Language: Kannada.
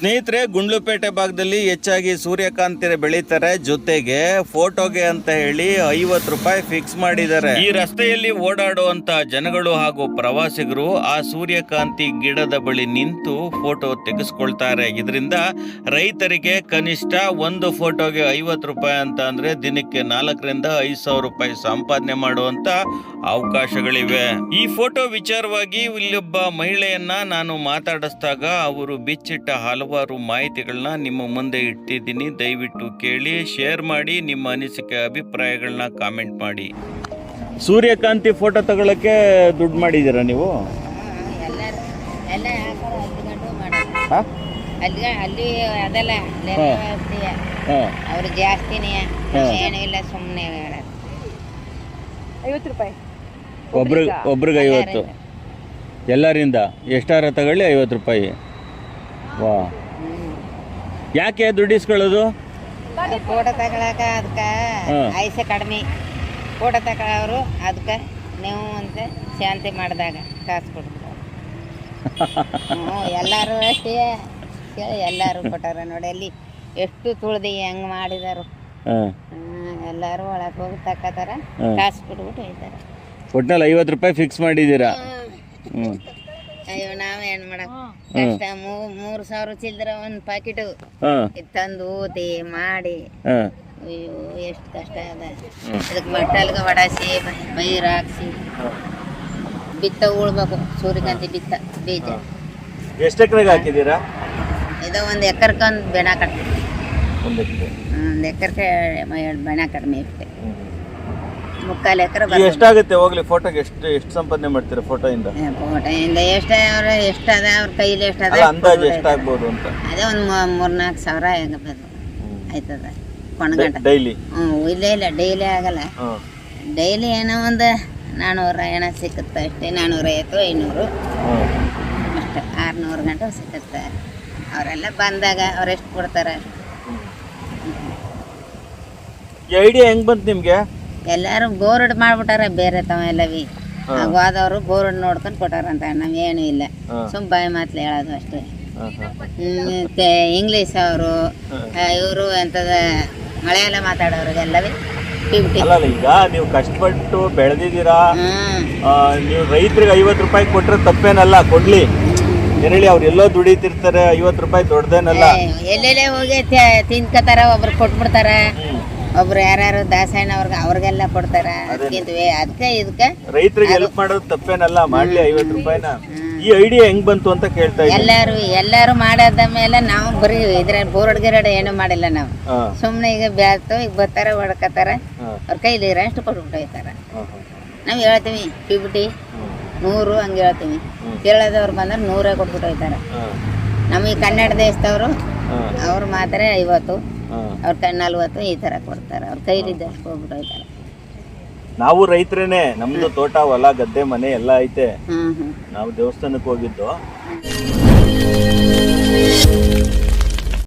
ಸ್ನೇಹಿತರೆ, ಗುಂಡ್ಲುಪೇಟೆ ಭಾಗದಲ್ಲಿ ಹೆಚ್ಚಾಗಿ ಸೂರ್ಯಕಾಂತಿ ಬೆಳೀತಾರೆ. ಜೊತೆಗೆ ಫೋಟೋಗೆ ಅಂತ ಹೇಳಿ ಐವತ್ತು ರೂಪಾಯಿ ಫಿಕ್ಸ್ ಮಾಡಿದ್ದಾರೆ. ಈ ರಸ್ತೆಯಲ್ಲಿ ಓಡಾಡುವಂತ ಜನಗಳು ಹಾಗೂ ಪ್ರವಾಸಿಗರು ಆ ಸೂರ್ಯಕಾಂತಿ ಗಿಡದ ಬಳಿ ನಿಂತು ಫೋಟೋ ತೆಗೆಸ್ಕೊಳ್ತಾರೆ. ಇದರಿಂದ ರೈತರಿಗೆ ಕನಿಷ್ಠ ಒಂದು ಫೋಟೋಗೆ ಐವತ್ತು ರೂಪಾಯಿ ಅಂತ ಅಂದ್ರೆ ದಿನಕ್ಕೆ ನಾಲ್ಕರಿಂದ ಐದು ಸಾವಿರ ರೂಪಾಯಿ ಸಂಪಾದನೆ ಮಾಡುವಂತ ಅವಕಾಶಗಳಿವೆ. ಈ ಫೋಟೋ ವಿಚಾರವಾಗಿ ಇಲ್ಲೊಬ್ಬ ಮಹಿಳೆಯನ್ನ ನಾನು ಮಾತಾಡಿಸಿದಾಗ ಅವರು ಬಿಚ್ಚಿಟ್ಟ ಹಲವಾರು ಮಾಹಿತಿಗಳನ್ನ ನಿಮ್ಮ ಮುಂದೆ ಇಟ್ಟಿದ್ದೀನಿ. ದಯವಿಟ್ಟು ಕೇಳಿ ಶೇರ್ ಮಾಡಿ ನಿಮ್ಮ ಅನಿಸಿಕೆ ಅಭಿಪ್ರಾಯಗಳನ್ನ ಕಾಮೆಂಟ್ ಮಾಡಿ. ಸೂರ್ಯಕಾಂತಿ ಫೋಟೋ ತಗೊಳಕ್ಕೆ ದುಡ್ಡು ಮಾಡಿದ್ದೀರಾ ನೀವು? ಮಾಡೋದು ಅಲ್ಲಿ ಅಲ್ಲಿ ಅದಲ್ಲ ಅವ್ರು ಜಾಸ್ತಿನೇ ಏನೂ ಇಲ್ಲ ಸುಮ್ಮನೆ ಹೇಳೋದು ಐವತ್ತು ರೂಪಾಯಿ. ಒಬ್ರಿಗೆ ಒಬ್ರಿಗೆ ಐವತ್ತು. ಎಲ್ಲರಿಂದ? ಎಷ್ಟಾರ ತಗೊಳ್ಳಿ ಐವತ್ತು ರೂಪಾಯಿ. ವಾ. ಯಾಕೆ ದುಡ್ಡು ಇಸ್ಕೊಳ್ಳೋದು ಫೋಟೋ ತಗೊಳಕ ಅದಕ್ಕೆ ಐಸೆ ಕಡಿಮೆ. ಫೋಟೋ ತಗೊಳ್ಳೋರು ಅದಕ್ಕೆ ನೀವು ಅಂತ ಶಾಂತಿ ಮಾಡಿದಾಗ ಕಾಸು ಕೊಡ್ತಾರೆ ಹ್ಞೂ ಎಲ್ಲರೂ ಅಷ್ಟೇ. ಕೇಳಿ ಎಲ್ಲರೂ ಕೊಟ್ಟಾರ ನೋಡಿ ಅಲ್ಲಿ ಎಷ್ಟು ತುಳ್ದು ಹೆಂಗ್ ಮಾಡಿದಾರು. ಎಲ್ಲಾರು ಹ್ಮ್, ಎಲ್ಲರೂ ಒಳಗೆ ಹೋಗಿ ತಕ್ಕತಾರ. ಕಾಸು ಕೊಟ್ಬಿಟ್ಟು ಹೋಯ್ತಾರೆ. ಒಟ್ನಲ್ಲಿ ಐವತ್ತು ರೂಪಾಯಿ ಫಿಕ್ಸ್ ಮಾಡಿದ್ದೀರಾ? ಹ್ಞೂ ನಾವೇನು ಮಾಡಕ್? ಕಷ್ಟ ಮೂರ್ ಮೂರು ಸಾವಿರ ಚಿಲ್ದ್ರ ಒಂದ್ ಪ್ಯಾಕೆಟು ಹಾಂ. ತಂದು ಊದಿ ಮಾಡಿ. ಅಯ್ಯೋ ಎಷ್ಟು ಕಷ್ಟ ಅದ. ಅದಕ್ಕೆ ಬಟ್ಟಲ್ಗ ಒಡಾಸಿ ಬೈರ್ ಹಾಕ್ಸಿ. ಬಿತ್ತ ಉಳ್ಬೇಕು ಸೂರ್ಯಕಾಂತಿ ಬಿತ್ತ ಬೀಜ. ಎಷ್ಟು ಎಕರೆಗೆ ಹಾಕಿದ್ದೀರಾ? ಇದು ಒಂದು ಎಕರ್ಕೊಂದು ಬೆಣ ಕಟ್ಟಿ ಒಂದು ಎಕರೆ. ಬೆಣ ಕಡಿಮೆ ಇರುತ್ತೆ ಮುಕ್ಕಾಲು ಎಕರೆ ಈಗ ಎಷ್ಟಾಗುತ್ತೆ? ಹೋಗ್ಲಿ ಫೋಟೋಗೆ ಎಷ್ಟು ಎಷ್ಟು ಸಂಪಾದನೆ ಮಾಡ್ತೀರಾ ಫೋಟೋಯಿಂದ ಫೋಟೋಯಿಂದ ಎಷ್ಟು ಅವ್ರ ಎಷ್ಟು ಅದ ಅವ್ರ ಕೈಲಿ ಎಷ್ಟು ಅದ ಅಲ್ಲ ಅಂದಾಜು ಎಷ್ಟಾಗ್ಬೋದು ಅಂತ? ಅದೇ ಒಂದು ಮೂರ್ನಾಲ್ಕು ಸಾವಿರ ಆಗಬೇಕು ಆಯ್ತದ? ಕೊಣಗಂಟ. ಡೈಲಿ? ಹ್ಞೂ ಇಲ್ಲ ಇಲ್ಲ ಡೈಲಿ ಆಗಲ್ಲ. ಡೈಲಿ ಏನೋ ಒಂದು ನಾನ್ನೂರ ಏನೋ ಸಿಕ್ಕುತ್ತೆ ಅಷ್ಟೇ ನಾನ್ನೂರೈವತ್ತು ಐನೂರು. ಅಷ್ಟೇ ಆರುನೂರು ಗಂಟೆ ಸಿಕ್ಕುತ್ತೆ. ಅವರೆಲ್ಲ ಬಂದಾಗ ಅವ್ರು ಎಷ್ಟು ಕೊಡ್ತಾರೆ ಐಡಿಯಾ ಹೆಂಗ್ ಬಂತು ನಿಮ್ಗೆ? ಎಲ್ಲರೂ ಬೋರ್ಡ್ ಮಾಡ್ಬಿಟ್ಟಾರ ಬೇರೆ ತಾವ ಎಲ್ಲವಿ. ಆಗ ಹೋದವರು ಬೋರ್ಡ್ ನೋಡ್ಕೊಂಡು ಕೊಟ್ಟಾರಂತ ನಮ್ಗೇನು ಇಲ್ಲ. ಸುಮ್ ಬಾಯಿ ಮಾತ್ಲೆ ಹೇಳೋದು ಅಷ್ಟೇ. ಇಂಗ್ಲೀಷ್ ಅವರು ಇವರು ಎಂತದ ಮಲಯಾಳ ಮಾತಾಡೋರು ಎಲ್ಲವೇ? ಅಲ್ಲ ಈಗ ನೀವು ಕಷ್ಟಪಟ್ಟು ಬೆಳೆದಿದ್ದೀರಾ ಹ್ಮ್ ನೀವು ರೈತರಿಗೆ ಐವತ್ತು ರೂಪಾಯಿ ಕೊಟ್ರೆ ತಪ್ಪೇನಲ್ಲ ಕೊಡ್ಲಿ. ಏನೇಳಿ ಅವ್ರು ಎಲ್ಲೋ ದುಡಿತಿರ್ತಾರೆ ಐವತ್ತು ರೂಪಾಯಿ ದೊಡ್ಡದೇನಲ್ಲ. ಎಲ್ಲೆಲ್ಲೇ ಹೋಗಿ ತಿನ್ಕತಾರ ಒಬ್ರು ಕೊಟ್ಬಿಡ್ತಾರ. ಒಬ್ರು ಯಾರು ದಾಸಣ್ಣ ಅವ್ರಿಗೆ ಅವ್ರಿಗೆಲ್ಲ ಕೊಡ್ತಾರ. ಅದಕ್ಕಿಂತವೇ ಅದಕ್ಕೆ ಇದಕ್ಕೆ ರೈತರಿಗೆ ಹೆಲ್ಪ್ ಮಾಡೋದು ತಪ್ಪೇನಲ್ಲ ಮಾಡ್ಲಿ ಐವತ್ತು ರೂಪಾಯಿನ. ಈ ಐಡಿಯಾ ಹೆಂಗ್ ಬಂತು ಅಂತ ಕೇಳ್ತಾ ಎಲ್ಲಾರು ಎಲ್ಲಾರು ಮಾಡಾದ ಮೇಲೆ ನಾವು ಬರೀ ಇದ್ರ ಬೋರ್ಡ್ ಗಿರಡ್ ಏನು ಮಾಡಿಲ್ಲ ನಾವು. ಸುಮ್ಮನೆ ಈಗ ಬ್ಯಾತು ಈಗ ಬರ್ತಾರ ಹೊಡ್ಕತಾರ. ಅವ್ರ ಕೈಲಿ ಅಷ್ಟು ಕೊಟ್ಬಿಟ್ಟು ಹೋಯ್ತಾರ ಹಾ ಹಾ. ನಾವು ಹೇಳ್ತೀವಿ ಫಿಫ್ಟಿ ನೂರು ಹಂಗೆ ಹೇಳ್ತೀವಿ. ಕೇಳೋದವ್ರು ಬಂದ್ರೆ ನೂರೇ ಕೊಟ್ಬಿಟ್ಟು ಹೋಯ್ತಾರ ನಮಗೆ ಕನ್ನಡ ದೇಶದವರು ಅವ್ರು ಮಾತ್ರ ಐವತ್ತು. ಅವ್ರ ಕೈ ನಲ್ವತ್ತು ಈ ಥರ ಕೊಡ್ತಾರೆ. ಅವ್ರ ಕೈಲಿದ್ದ ಹೋಗ್ಬಿಟ್ಟು ಹೋಯ್ತಾರೆ ನಾವು ರೈತರೇನೆ ನಮ್ದು ತೋಟ ಹೊಲ ಗದ್ದೆ ಮನೆ ಎಲ್ಲ ಐತೆ. ನಾವು ದೇವಸ್ಥಾನಕ್ಕೆ ಹೋಗಿದ್ದು.